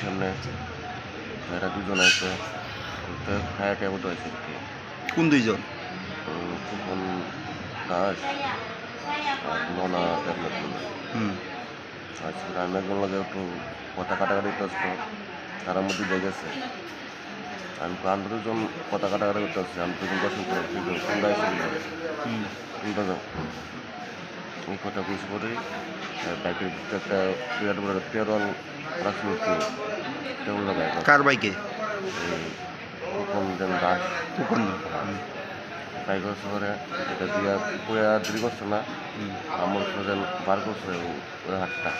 সামনে এরা দুজন আছে। তো খায়া টেবো আছে। কোন দুইজন? তখন দাস ট্যাবলেট হুম। আচ্ছা একজন লাগে একটু কথা কাটাকাটি তো তার মধ্যে দিয়ে গেছে। আমি প্রাণ দুজন কথা কাটাকাটি করতে আসছি আমি দুজন দর্শন করে যাও এই কথা বুঝ করে বাইকের ভিতরে একটা বিরাট বড় কার বাইকে? কখন যেন দাস। ফুকন টাইগার শহরে এটা দিয়া পুরা দেরি করছে না। আমার যেন বার করছে ওই হাতটা।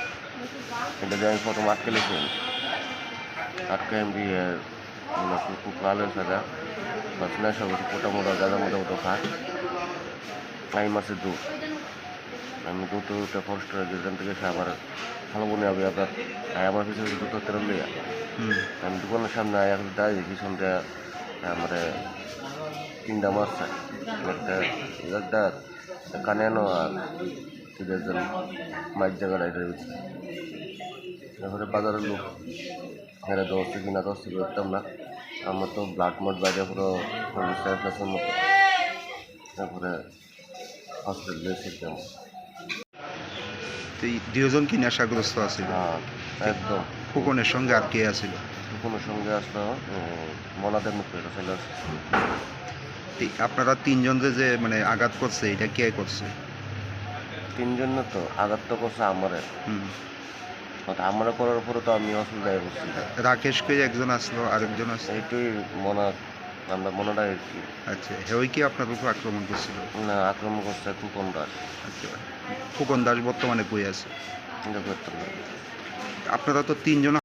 এটা দিয়ে আমি প্রথম আটকে লেছি আটকে আমি দিয়ে খুব লাল সাজা বাস নেশা করছি মোটা মোটা গাঁদা মোটা মোটা খাট আমি মাসে দু। আমি দুটো উঠে ফরেস্ট যেখান থেকে সে আবার ভালো মনে হবে আবার আর আমার পিছনে দুটো তেরো লিয়া আমি দোকানের সামনে এখন দাঁড়িয়ে দেখি সন্ধ্যা আমার তিনটা মাছ চাই। একটা একটা কানে আনো আর তিনের জন মাছ জায়গাটা এটা তারপরে বাজারের লোক। এখানে দশটি কিনা দশটি করতাম না। আমার তো ব্লাড মড বাইরে পুরো মতো। তারপরে হসপিটালে শিখতাম তো দুজন কি নেশাগ্রস্ত আছে হ্যাঁ একদম। ফুকনের সঙ্গে আর কে আছিল? কোনো সঙ্গে আসলো মনাদের মুখে চলে আপনারা তিনজন যে মানে আঘাত করছে এটা কে করছে? তিনজন না তো আঘাত তো করছে আমারে। হুম। কথা। আমরা করার পরে তো আমি অসুবিধায় পড়ছি রাকেশকে একজন আসলো আরেকজন আসলো? এটাই মনে আমরা মনে কি আচ্ছা হেওই কি আপনার উপর আক্রমণ করছিল? না আক্রমণ করছে কুপন দাস। আচ্ছা ফুকন দাস বর্তমানে কই আছে? এটা করতে আপনারা তো তিনজন